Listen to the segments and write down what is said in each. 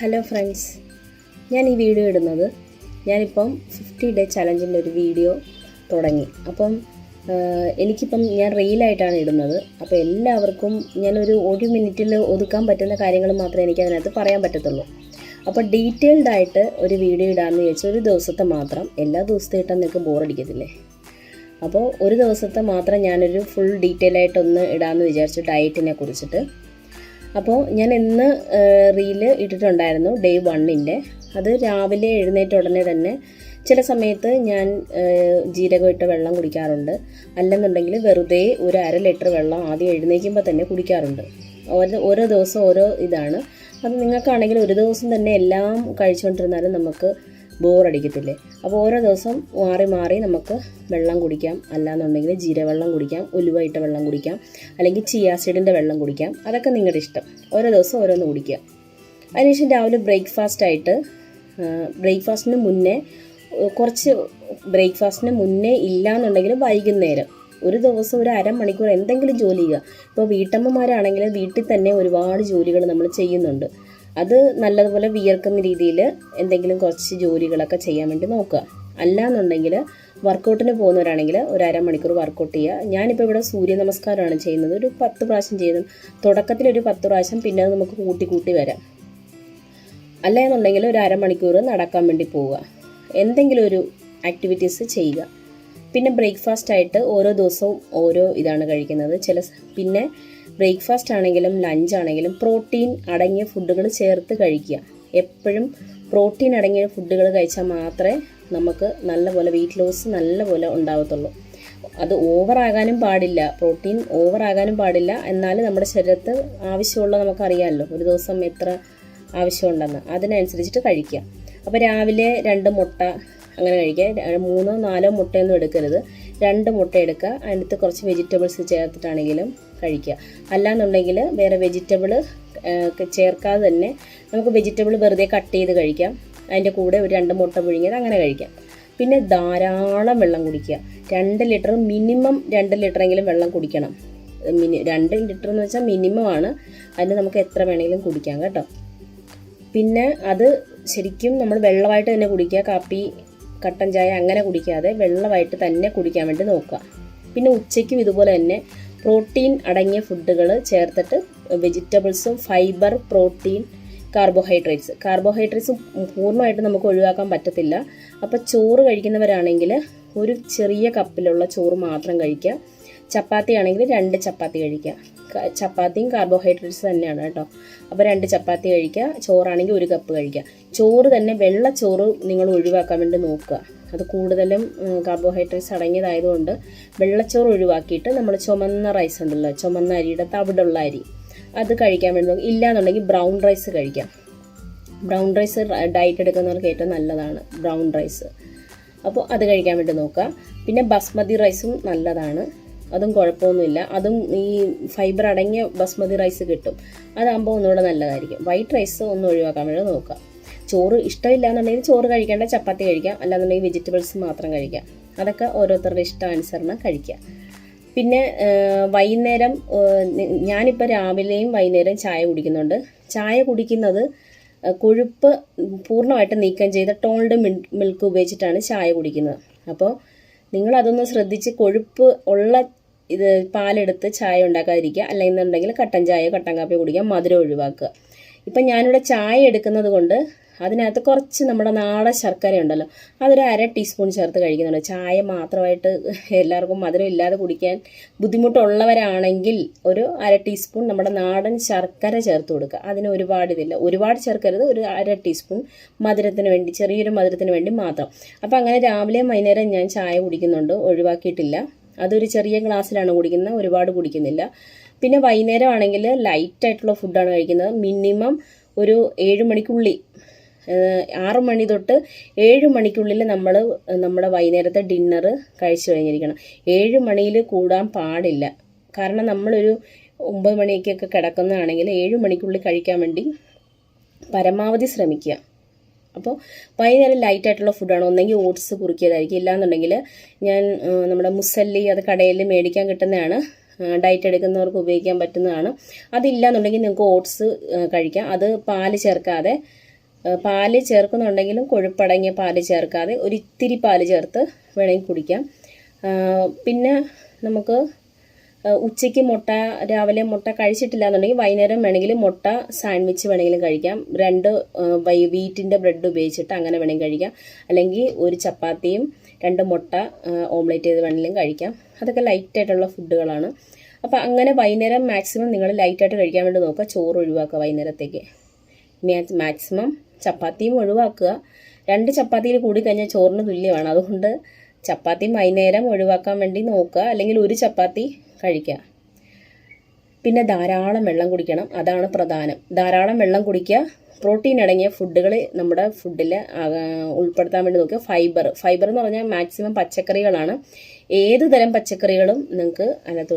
Hello friends ഞാൻ ഈ video ഇടുന്നത് ഞാനിപ്പം ഫിഫ്റ്റി ഡേ ചലഞ്ചിന്റെ ഒരു വീഡിയോ തുടങ്ങി. അപ്പം എനിക്കിപ്പം ഞാൻ റീലായിട്ടാണ് ഇടുന്നത്. അപ്പോൾ എല്ലാവർക്കും ഞാനൊരു ഒരു മിനിറ്റിൽ ഒതുക്കാൻ പറ്റുന്ന കാര്യങ്ങൾ മാത്രമേ എനിക്ക് അതിനകത്ത് പറയാൻ പറ്റത്തുള്ളൂ. അപ്പോൾ ഡീറ്റെയിൽഡ് ആയിട്ട് ഒരു വീഡിയോ ഇടാമെന്ന് വിചാരിച്ചാൽ ഒരു ദിവസത്തെ മാത്രം എല്ലാ ദിവസത്തെ ഇട്ടാൽ നിങ്ങൾക്ക് ബോറടിക്കത്തില്ലേ? അപ്പോൾ ഒരു ദിവസത്തെ മാത്രം ഞാനൊരു ഫുൾ ഡീറ്റെയിൽ ആയിട്ടൊന്ന് ഇടാമെന്ന് വിചാരിച്ചു ഡയറ്റിനെ കുറിച്ചിട്ട് അപ്പോൾ ഞാൻ ഇന്ന് റീൽ ഇട്ടിട്ടുണ്ടായിരുന്നു ഡേ വണ്ണിന്റെ. അത് രാവിലെ എഴുന്നേറ്റ ഉടനെ തന്നെ ചില സമയത്ത് ഞാൻ ജീരകം ഇട്ട വെള്ളം കുടിക്കാറുണ്ട്. അല്ലെന്നുണ്ടെങ്കിൽ വെറുതെ ഒരു അര ലിറ്റർ വെള്ളം ആദ്യം എഴുന്നേൽക്കുമ്പോൾ തന്നെ കുടിക്കാറുണ്ട്. ഓരോ ഓരോ ദിവസം ഓരോ ഇതാണ്. അത് നിങ്ങൾക്കാണെങ്കിൽ ഒരു ദിവസം തന്നെ എല്ലാം കഴിച്ചുകൊണ്ടിരുന്നാലും നമുക്ക് ബോറടിക്കത്തില്ലേ? അപ്പോൾ ഓരോ ദിവസം മാറി മാറി നമുക്ക് വെള്ളം കുടിക്കാം. അല്ലാന്നുണ്ടെങ്കിൽ ജീരവെള്ളം കുടിക്കാം ഉലുവയിട്ട വെള്ളം കുടിക്കാം അല്ലെങ്കിൽ ചിയാസിഡിന്റെ വെള്ളം കുടിക്കാം. അതൊക്കെ നിങ്ങളുടെ ഇഷ്ടം. ഓരോ ദിവസം ഓരോന്ന് കുടിക്കുക. അതിനുശേഷം രാവിലെ ബ്രേക്ക്ഫാസ്റ്റ് ആയിട്ട് ബ്രേക്ക്ഫാസ്റ്റിന് മുന്നേ കുറച്ച് ബ്രേക്ക്ഫാസ്റ്റിന് മുന്നേ ഇല്ലാന്നുണ്ടെങ്കിൽ വൈകുന്നേരം. ഒരു ദിവസം ഒരു അരമണിക്കൂർ എന്തെങ്കിലും ജോലി ചെയ്യുക. ഇപ്പോൾ വീട്ടമ്മമാരാണെങ്കിൽ വീട്ടിൽ തന്നെ ഒരുപാട് ജോലികൾ നമ്മൾ ചെയ്യുന്നുണ്ട്. അത് നല്ലതുപോലെ വിയർക്കുന്ന രീതിയിൽ എന്തെങ്കിലും കുറച്ച് ജോലികളൊക്കെ ചെയ്യാൻ വേണ്ടി നോക്കുക. അല്ലാന്നുണ്ടെങ്കിൽ വർക്കൗട്ടിന് പോകുന്നവരാണെങ്കിൽ ഒരു അരമണിക്കൂർ വർക്കൗട്ട് ചെയ്യുക. ഞാനിപ്പോൾ ഇവിടെ സൂര്യ നമസ്കാരമാണ് ചെയ്യുന്നത്. ഒരു പത്ത് പ്രാവശ്യം ചെയ്യുന്നത് തുടക്കത്തിൽ ഒരു പത്ത് പ്രാവശ്യം പിന്നെ അത് നമുക്ക് കൂട്ടി കൂട്ടി വരാം. അല്ല എന്നുണ്ടെങ്കിൽ ഒരു അരമണിക്കൂർ നടക്കാൻ വേണ്ടി പോവുക. എന്തെങ്കിലും ഒരു ആക്ടിവിറ്റീസ് ചെയ്യുക. പിന്നെ ബ്രേക്ക്ഫാസ്റ്റ് ആയിട്ട് ഓരോ ദിവസവും ഓരോ ഇതാണ് കഴിക്കുന്നത്. ചില പിന്നെ ബ്രേക്ക്ഫാസ്റ്റ് ആണെങ്കിലും ലഞ്ച് ആണെങ്കിലും പ്രോട്ടീൻ അടങ്ങിയ ഫുഡുകൾ ചേർത്ത് കഴിക്കുക. എപ്പോഴും പ്രോട്ടീൻ അടങ്ങിയ ഫുഡുകൾ കഴിച്ചാൽ മാത്രമേ നമുക്ക് നല്ലപോലെ വെയിറ്റ് ലോസ് നല്ലപോലെ ഉണ്ടാകത്തുള്ളൂ അത് ഓവറാകാനും പാടില്ല. പ്രോട്ടീൻ ഓവറാകാനും പാടില്ല. എന്നാൽ നമ്മുടെ ശരീരത്ത് ആവശ്യമുള്ള നമുക്കറിയാമല്ലോ ഒരു ദിവസം എത്ര ആവശ്യമുണ്ടെന്ന്. അതിനനുസരിച്ചിട്ട് കഴിക്കുക. അപ്പോൾ രാവിലെ രണ്ട് മുട്ട അങ്ങനെ കഴിക്കുക. മൂന്നോ നാലോ മുട്ടയൊന്നും എടുക്കരുത്. രണ്ട് മുട്ട എടുക്കുക. അതിനകത്ത് കുറച്ച് വെജിറ്റബിൾസ് ചേർത്തിട്ടാണെങ്കിലും കഴിക്കുക. അല്ലാന്നുണ്ടെങ്കിൽ വേറെ വെജിറ്റബിൾ ചേർക്കാതെ തന്നെ നമുക്ക് വെജിറ്റബിൾ വെറുതെ കട്ട് ചെയ്ത് കഴിക്കാം. അതിന്റെ കൂടെ ഒരു രണ്ട് മുട്ട പുഴുങ്ങിയത് അങ്ങനെ കഴിക്കാം. പിന്നെ ധാരാളം വെള്ളം കുടിക്കുക. രണ്ട് ലിറ്റർ മിനിമം രണ്ട് ലിറ്ററെങ്കിലും വെള്ളം കുടിക്കണം. മിനി രണ്ട് ലിറ്റർ എന്ന് വെച്ചാൽ മിനിമം ആണ്. അതിന് നമുക്ക് എത്ര വേണമെങ്കിലും കുടിക്കാം കേട്ടോ. പിന്നെ അത് ശരിക്കും നമ്മൾ വെള്ളമായിട്ട് തന്നെ കുടിക്കുക. കാപ്പി കട്ടൻ ചായ അങ്ങനെ കുടിക്കാതെ വെള്ളമായിട്ട് തന്നെ കുടിക്കാൻ വേണ്ടി നോക്കുക. പിന്നെ ഉച്ചയ്ക്കും ഇതുപോലെ തന്നെ പ്രോട്ടീൻ അടങ്ങിയ ഫുഡുകൾ ചേർത്തിട്ട് വെജിറ്റബിൾസും ഫൈബർ പ്രോട്ടീൻ കാർബോഹൈഡ്രേറ്റ്സ്. കാർബോഹൈഡ്രേറ്റ്സ് പൂർണമായിട്ട് നമുക്ക് ഒഴിവാക്കാൻ പറ്റത്തില്ല. അപ്പോൾ ചോറ് കഴിക്കുന്നവരാണെങ്കിൽ ഒരു ചെറിയ കപ്പിലുള്ള ചോറ് മാത്രം കഴിക്കുക. ചപ്പാത്തി ആണെങ്കിൽ രണ്ട് ചപ്പാത്തി കഴിക്കുക ചപ്പാത്തിയും കാർബോഹൈഡ്രേറ്റ്സ് തന്നെയാണ് കേട്ടോ. അപ്പോൾ രണ്ട് ചപ്പാത്തി കഴിക്കുക ചോറാണെങ്കിൽ ഒരു കപ്പ് കഴിക്കുക ചോറ് തന്നെ വെള്ള ചോറ് നിങ്ങൾ ഒഴിവാക്കാൻ വേണ്ടി നോക്കുക. അത് കൂടുതലും കാർബോഹൈഡ്രേറ്റ്സ് അടങ്ങിയതായതുകൊണ്ട് വെള്ളച്ചോറ് ഒഴിവാക്കിയിട്ട് നമ്മൾ ചുമന്ന റൈസ് ഉണ്ടല്ലോ ചുമന്ന അരിയുടെ തവിടുള്ള അരി അത് കഴിക്കാൻ വേണ്ടി നോക്കുക. ഇല്ലാന്നുണ്ടെങ്കിൽ ബ്രൗൺ റൈസ് കഴിക്കാം. ബ്രൗൺ റൈസ് ഡയറ്റ് എടുക്കുന്നവർക്ക് ഏറ്റവും നല്ലതാണ് ബ്രൗൺ റൈസ് അപ്പോൾ അത് കഴിക്കാൻ വേണ്ടി നോക്കുക. പിന്നെ ബസ്മതി റൈസും നല്ലതാണ്. അതും കുഴപ്പമൊന്നുമില്ല. അതും ഈ ഫൈബർ അടങ്ങിയ ബസ്മതി റൈസ് കിട്ടും. അതാകുമ്പോൾ ഒന്നുകൂടെ നല്ലതായിരിക്കും. വൈറ്റ് റൈസ് ഒന്ന് ഒഴിവാക്കാൻ വേണ്ടി നോക്കുക. ചോറ് ഇഷ്ടമില്ല എന്നുണ്ടെങ്കിൽ ചോറ് കഴിക്കേണ്ട ചപ്പാത്തി കഴിക്കാം. അല്ലാന്നുണ്ടെങ്കിൽ വെജിറ്റബിൾസ് മാത്രം കഴിക്കാം. അതൊക്കെ ഓരോരുത്തരുടെ ഇഷ്ടാനുസരണം കഴിക്കുക. പിന്നെ വൈകുന്നേരം ഞാനിപ്പോൾ രാവിലെയും വൈകുന്നേരം ചായ കുടിക്കുന്നുണ്ട്. ചായ കുടിക്കുന്നത് കൊഴുപ്പ് പൂർണമായിട്ട് നീക്കം ചെയ്ത ടോൾഡ് മിൽക്ക് ഉപയോഗിച്ചിട്ടാണ് ചായ കുടിക്കുന്നത്. അപ്പോൾ നിങ്ങൾ അതൊന്ന് ശ്രദ്ധിച്ച് കൊഴുപ്പ് ഉള്ള ഇത് പാലെടുത്ത് ചായ ഉണ്ടാക്കാതിരിക്കുക. അല്ലെന്നുണ്ടെങ്കിൽ കട്ടൻ ചായ കട്ടൻ കാപ്പി കുടിക്കുക മധുരം ഒഴിവാക്കുക. ഇപ്പം ഞാനിവിടെ ചായ എടുക്കുന്നത് കൊണ്ട് അതിനകത്ത് കുറച്ച് നമ്മുടെ നാടൻ ശർക്കര ഉണ്ടല്ലോ അതൊരു അര ടീസ്പൂൺ ചേർത്ത് കഴിക്കുന്നുണ്ട്. ചായ മാത്രമായിട്ട് എല്ലാവർക്കും മധുരം ഇല്ലാതെ കുടിക്കാൻ ബുദ്ധിമുട്ടുള്ളവരാണെങ്കിൽ ഒരു അര ടീസ്പൂൺ നമ്മുടെ നാടൻ ശർക്കര ചേർത്ത് കൊടുക്കുക. അതിന് ഒരുപാട് ഇതില്ല. ഒരുപാട് ചേർക്കരുത്. ഒരു അര ടീസ്പൂൺ മധുരത്തിന് വേണ്ടി ചെറിയൊരു മധുരത്തിന് വേണ്ടി മാത്രം. അപ്പോൾ അങ്ങനെ രാവിലെയും വൈകുന്നേരം ഞാൻ ചായ കുടിക്കുന്നുണ്ട്. ഒഴിവാക്കിയിട്ടില്ല. അതൊരു ചെറിയ ഗ്ലാസ്സിലാണ് കുടിക്കുന്നത് ഒരുപാട് കുടിക്കുന്നില്ല. പിന്നെ വൈകുന്നേരം ആണെങ്കിൽ ലൈറ്റ് ആയിട്ടുള്ള ഫുഡാണ് കഴിക്കുന്നത്. മിനിമം ഒരു ഏഴ് മണിക്കുള്ളിൽ ആറ് മണി തൊട്ട് ഏഴ് മണിക്കുള്ളിൽ നമ്മൾ നമ്മുടെ വൈകുന്നേരത്തെ ഡിന്നർ കഴിച്ചു കഴിഞ്ഞിരിക്കണം. ഏഴ് മണിയിൽ കൂടാൻ പാടില്ല. കാരണം നമ്മളൊരു ഒമ്പത് മണിക്കൊക്കെ കിടക്കുന്നതാണെങ്കിൽ ഏഴ് മണിക്കുള്ളിൽ കഴിക്കാൻ വേണ്ടി പരമാവധി ശ്രമിക്കുക. അപ്പോൾ വൈകുന്നേരം ലൈറ്റ് ആയിട്ടുള്ള ഫുഡാണ് ഒന്നെങ്കിൽ ഓട്സ് കുറുക്കിയതായിരിക്കും. ഇല്ലാന്നുണ്ടെങ്കിൽ ഞാൻ നമ്മുടെ മുസല്ലി അത് കടയിൽ മേടിക്കാൻ കിട്ടുന്നതാണ്. ഡയറ്റ് എടുക്കുന്നവർക്ക് ഉപയോഗിക്കാൻ പറ്റുന്നതാണ്. അതില്ലാന്നുണ്ടെങ്കിൽ നിങ്ങൾക്ക് ഓട്സ് കഴിക്കാം. അത് പാൽ ചേർക്കാതെ പാൽ ചേർക്കുന്നുണ്ടെങ്കിലും കൊഴുപ്പടങ്ങിയ പാൽ ചേർക്കാതെ ഒരിത്തിരി പാൽ ചേർത്ത് വേണമെങ്കിൽ കുടിക്കാം. പിന്നെ നമുക്ക് ഉച്ചയ്ക്ക് മുട്ട രാവിലെ മുട്ട കഴിച്ചിട്ടില്ല എന്നുണ്ടെങ്കിൽ വൈകുന്നേരം വേണമെങ്കിൽ മുട്ട സാൻഡ്വിച്ച് വേണമെങ്കിലും കഴിക്കാം. രണ്ട് വീറ്റിന്റെ ബ്രെഡ് ഉപയോഗിച്ചിട്ട് അങ്ങനെ വേണമെങ്കിൽ കഴിക്കാം. അല്ലെങ്കിൽ ഒരു ചപ്പാത്തിയും രണ്ട് മുട്ട ഓംലേറ്റ് ചെയ്ത് വേണമെങ്കിലും കഴിക്കാം. അതൊക്കെ ലൈറ്റായിട്ടുള്ള ഫുഡുകളാണ്. അപ്പോൾ അങ്ങനെ വൈകുന്നേരം മാക്സിമം നിങ്ങൾ ലൈറ്റായിട്ട് കഴിക്കാൻ വേണ്ടി നോക്കുക. ചോറ് ഒഴിവാക്കുക വൈകുന്നേരത്തേക്ക്. മാക്സിമം ചപ്പാത്തിയും ഒഴിവാക്കുക. രണ്ട് ചപ്പാത്തിയിൽ കൂടി കഴിഞ്ഞാൽ ചോറിന് തുല്യമാണ്. അതുകൊണ്ട് ചപ്പാത്തി വൈകുന്നേരം ഒഴിവാക്കാൻ വേണ്ടി നോക്കുക. അല്ലെങ്കിൽ ഒരു ചപ്പാത്തി കഴിക്കുക. പിന്നെ ധാരാളം വെള്ളം കുടിക്കണം. അതാണ് പ്രധാനം. ധാരാളം വെള്ളം കുടിക്കുക. പ്രോട്ടീൻ അടങ്ങിയ ഫുഡുകൾ നമ്മുടെ ഫുഡിൽ ഉൾപ്പെടുത്താൻ വേണ്ടി നോക്കുക. ഫൈബർ. ഫൈബർ എന്ന് പറഞ്ഞാൽ മാക്സിമം പച്ചക്കറികളാണ്. ഏത് തരം പച്ചക്കറികളും നിങ്ങൾക്ക് അതിനകത്ത്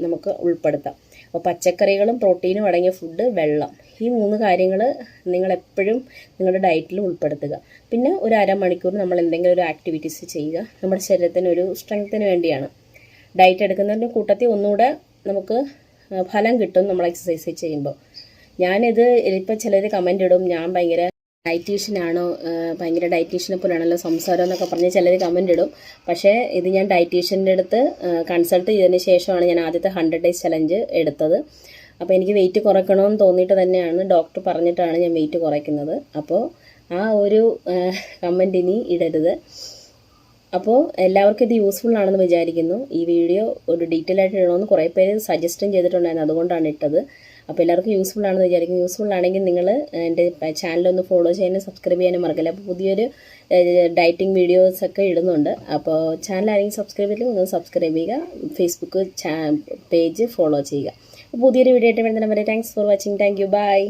നമുക്ക് ഉൾപ്പെടുത്താം. അപ്പോൾ പച്ചക്കറികളും പ്രോട്ടീനും അടങ്ങിയ ഫുഡ് വെള്ളം. ഈ മൂന്ന് കാര്യങ്ങൾ നിങ്ങൾ എപ്പോഴും നിങ്ങളുടെ ഡയറ്റിൽ ഉൾപ്പെടുത്തുക. പിന്നെ ഒരു അരമണിക്കൂർ നമ്മൾ എന്തെങ്കിലും ഒരു ആക്ടിവിറ്റീസ് ചെയ്യുക. നമ്മുടെ ശരീരത്തിന് ഒരു സ്ട്രെങ്ത്തിന് വേണ്ടിയാണ്. ഡയറ്റ് എടുക്കുന്നതിന്റെ കൂട്ടത്തിൽ ഒന്നുകൂടെ നമുക്ക് ഫലം കിട്ടും നമ്മൾ എക്സസൈസ് ചെയ്യുമ്പോൾ. ഞാനിത് ഇപ്പോൾ ചിലർ കമന്റ് ഇടും ഞാൻ ഭയങ്കര ഡയറ്റീഷ്യനാണോ ഭയങ്കര ഡയറ്റീഷ്യനെ പോലെയാണല്ലോ സംസാരം എന്നൊക്കെ പറഞ്ഞ് ചിലർ കമന്റ് ഇടും. പക്ഷേ ഇത് ഞാൻ ഡയറ്റീഷ്യന്റെ അടുത്ത് കൺസൾട്ട് ചെയ്തതിന് ശേഷമാണ് ഞാൻ ആദ്യത്തെ ഹൺഡ്രഡ് ഡേയ്സ് ചലഞ്ച് എടുത്തത്. അപ്പോൾ എനിക്ക് വെയിറ്റ് കുറയ്ക്കണമെന്ന് തോന്നിയിട്ട് തന്നെയാണ് ഡോക്ടർ പറഞ്ഞിട്ടാണ് ഞാൻ വെയിറ്റ് കുറയ്ക്കുന്നത്. അപ്പോൾ ആ ഒരു കമന്റ് ഇനി ഇടരുത്. അപ്പോൾ എല്ലാവർക്കും ഇത് യൂസ്ഫുൾ ആണെന്ന് വിചാരിക്കുന്നു. ഈ വീഡിയോ ഒരു ഡീറ്റെയിൽ ആയിട്ട് ഇടണമെന്ന് കുറേ പേര് സജസ്റ്റും ചെയ്തിട്ടുണ്ടായിരുന്നു. അതുകൊണ്ടാണ് ഇട്ടത്. അപ്പോൾ എല്ലാവർക്കും യൂസ്ഫുൾ ആണെന്ന് വിചാരിക്കുന്നു. യൂസ്ഫുൾ ആണെങ്കിൽ നിങ്ങൾ എന്റെ ചാനലൊന്ന് ഫോളോ ചെയ്യാനും സബ്സ്ക്രൈബ് ചെയ്യാനും മറക്കില്ല. അപ്പോൾ പുതിയൊരു ഡയറ്റിംഗ് വീഡിയോസ് ഒക്കെ ഇടുന്നുണ്ട്. അപ്പോൾ ചാനൽ ആരെങ്കിലും സബ്സ്ക്രൈബ് ചെയ്തില്ലെങ്കിൽ നിങ്ങൾ സബ്സ്ക്രൈബ് ചെയ്യുക. ഫേസ്ബുക്ക് പേജ് ഫോളോ ചെയ്യുക. പുതിയൊരു വീഡിയോ ആയിട്ട് വരുന്നതിന് വരെ thanks for watching thank you bye